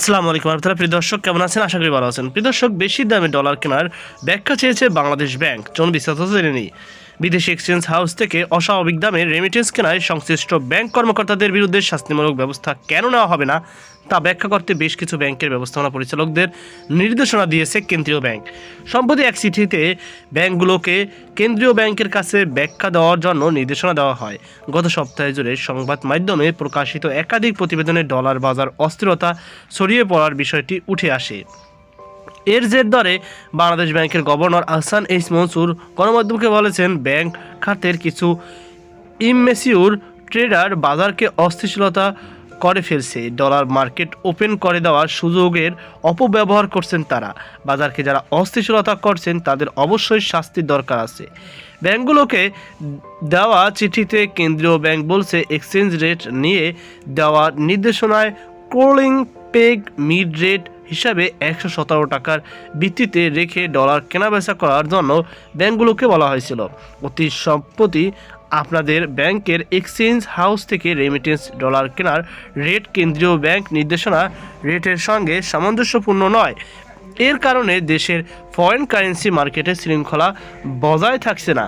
আসসালামু আলাইকুম আপনারা প্রিয় দর্শক, কেমন আছেন? আশা করি ভালো আছেন। প্রিয় দর্শক, বেশি দামে ডলার কেনার ব্যাখ্যা চেয়েছে বাংলাদেশ ব্যাংক। চলুন বিস্তারিত জেনে নিই। বিদেশি এক্সচেঞ্জ হাউস থেকে অস্বাভাবিক দামে রেমিটেন্স কেনায় সংশ্লিষ্ট ব্যাংক কর্মকর্তাদের বিরুদ্ধে শাস্তিমূলক ব্যবস্থা কেন নেওয়া হবে না, তা ব্যাখ্যা করতে বেশ কিছু ব্যাংকের ব্যবস্থাপনা পরিচালকদের নির্দেশনা দিয়েছে কেন্দ্রীয় ব্যাংক। সম্প্রতি এক চিঠিতে ব্যাংকগুলোকে কেন্দ্রীয় ব্যাংকের কাছে ব্যাখ্যা দেওয়ার জন্য নির্দেশনা দেওয়া হয়। গত সপ্তাহে জুড়ে সংবাদ মাধ্যমে প্রকাশিত একাধিক প্রতিবেদনে ডলার বাজার অস্থিরতা ছড়িয়ে পড়ার বিষয়টি উঠে আসে। এর জের ধরে বাংলাদেশ ব্যাংকের গভর্নর আহসান এইচ মনসুর গণমাধ্যমকে বলেছেন, ব্যাংক খাতের কিছু ইমেসিউর ট্রেডার বাজারকে অস্থিতিশীলতা করে ফেলছে। ডলার মার্কেট ওপেন করে দেওয়ার সুযোগের অপব্যবহার করছেন তারা। বাজারকে যারা অস্থিতিশীলতা করছেন, তাদের অবশ্যই শাস্তির দরকার আছে। ব্যাংকগুলোকে দেওয়া চিঠিতে কেন্দ্রীয় ব্যাংক বলছে, এক্সচেঞ্জ রেট নিয়ে দেওয়া নির্দেশনায় ক্রোলিং পেগ, মিড রেট হিসাবে একশো সতেরো টাকার ভিত্তিতে রেখে ডলার কেনাবেচা করার জন্য ব্যাংকগুলোকে বলা হয়েছিল। অতি সম্প্রতি আপনাদের ব্যাংকের এক্সচেঞ্জ হাউস থেকে রেমিটেন্স ডলার কেনার রেট কেন্দ্রীয় ব্যাংক নির্দেশনা রেটের সঙ্গে সামঞ্জস্যপূর্ণ নয়। এর কারণে দেশের ফরেন কারেন্সি মার্কেটে শৃঙ্খলা বজায় থাকছে না।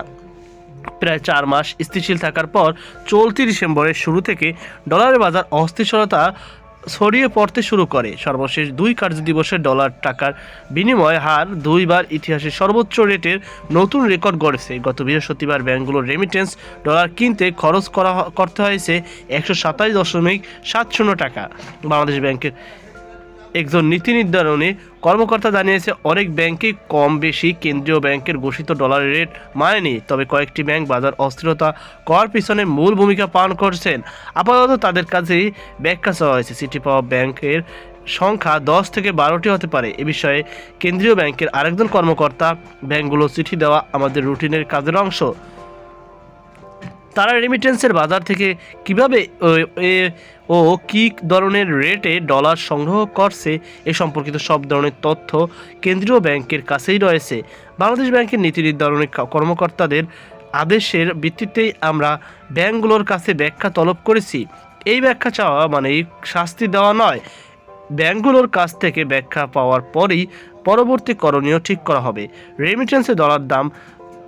প্রায় চার মাস স্থিতিশীল থাকার পর চলতি ডিসেম্বরের শুরু থেকে ডলারের বাজার অস্থিরতা ছড়িয়ে পড়তে শুরু করে। সর্বশেষ দুই কার্যদিবসে ডলার টাকার বিনিময় হার দুইবার ইতিহাসের সর্বোচ্চ রেটের নতুন রেকর্ড গড়েছে। গত বৃহস্পতিবার ব্যাংকগুলোর রেমিটেন্স ডলার কিনতে খরচ করা করতে হয়েছে একশো সাতাশ দশমিক সাত শূন্য টাকা। বাংলাদেশ ব্যাংকের একজন নীতি নির্ধারণী কর্মকর্তা জানিয়েছে, অনেক ব্যাংকই কম বেশি কেন্দ্রীয় ব্যাংকের ঘোষিত ডলারের রেট মানেনি, তবে কয়েকটি ব্যাংক বাজার অস্থিরতা করার পিছনে মূল ভূমিকা পালন করছেন। আপাতত তাদের কাছেই ব্যাখ্যা চাওয়া হয়েছে, সিটি পাওয়ার ব্যাংকের সংখ্যা দশ থেকে বারোটি হতে পারে। এ বিষয়ে কেন্দ্রীয় ব্যাংকের আরেকজন কর্মকর্তা ব্যাংকগুলো চিঠি দেওয়া আমাদের রুটিনের কাজের অংশ। তারা রেমিটেন্সের বাজার থেকে কীভাবে, ও- কী ধরনের রেটে ডলার সংগ্রহ করছে এ সম্পর্কিত সব ধরনের তথ্য কেন্দ্রীয় ব্যাংকের কাছেই রয়েছে। বাংলাদেশ ব্যাংকের নীতি নির্ধারণী কা- কর্মকর্তাদের আদেশের ভিত্তিতেই আমরা ব্যাংকগুলোর কাছে ব্যাখ্যা তলব করেছি। এই ব্যাখ্যা চাওয়া মানে শাস্তি দেওয়া নয়। ব্যাংকগুলোর কাছ থেকে ব্যাখ্যা পাওয়ার পরেই পরবর্তী করণীয় ঠিক করা হবে। রেমিটেন্সে ডলার দাম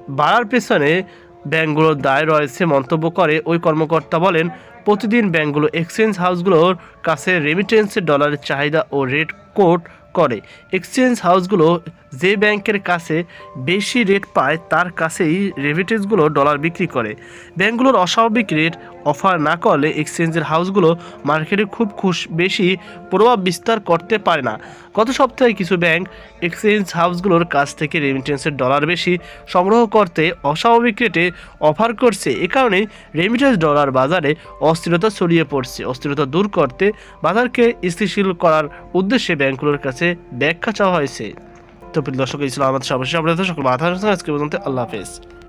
বাড়ার পেছনে ব্যাংকগুলোর দায় রয়েছে মন্তব্য করে ওই কর্মকর্তা বলেন, প্রতিদিন ব্যাংকগুলো এক্সচেঞ্জ হাউসগুলোর কাছে রেমিটেন্সের ডলারের চাহিদা ও রেট কোট করে। এক্সচেঞ্জ হাউসগুলো যে ব্যাংকের কাছে বেশি রেট পায়, তার কাছেই রেমিটেন্সগুলো ডলার বিক্রি করে। ব্যাংকগুলোর অস্বাভাবিক রেট অফার না করলে এক্সচেঞ্জের হাউসগুলো মার্কেটে খুব খুশ, বেশি প্রভাব বিস্তার করতে পারে না। গত সপ্তাহে কিছু ব্যাংক এক্সচেঞ্জ হাউসগুলোর কাছ থেকে রেমিটেন্সের ডলার বেশি সংগ্রহ করতে অস্বাভাবিক রেটে অফার করছে। এ কারণে রেমিটেন্স ডলার বাজারে অস্থিরতা ছড়িয়ে পড়ছে। অস্থিরতা দূর করতে বাজারকে স্থিতিশীল করার উদ্দেশ্যে ব্যাংকগুলোর কাছে ব্যাখ্যা চাওয়া হয়েছে। তো দর্শক ইসলাম আমাদের সর্বশেষ আপনাদের সকল বাধা আজকে পর্যন্ত আল্লাহ হাফেজ।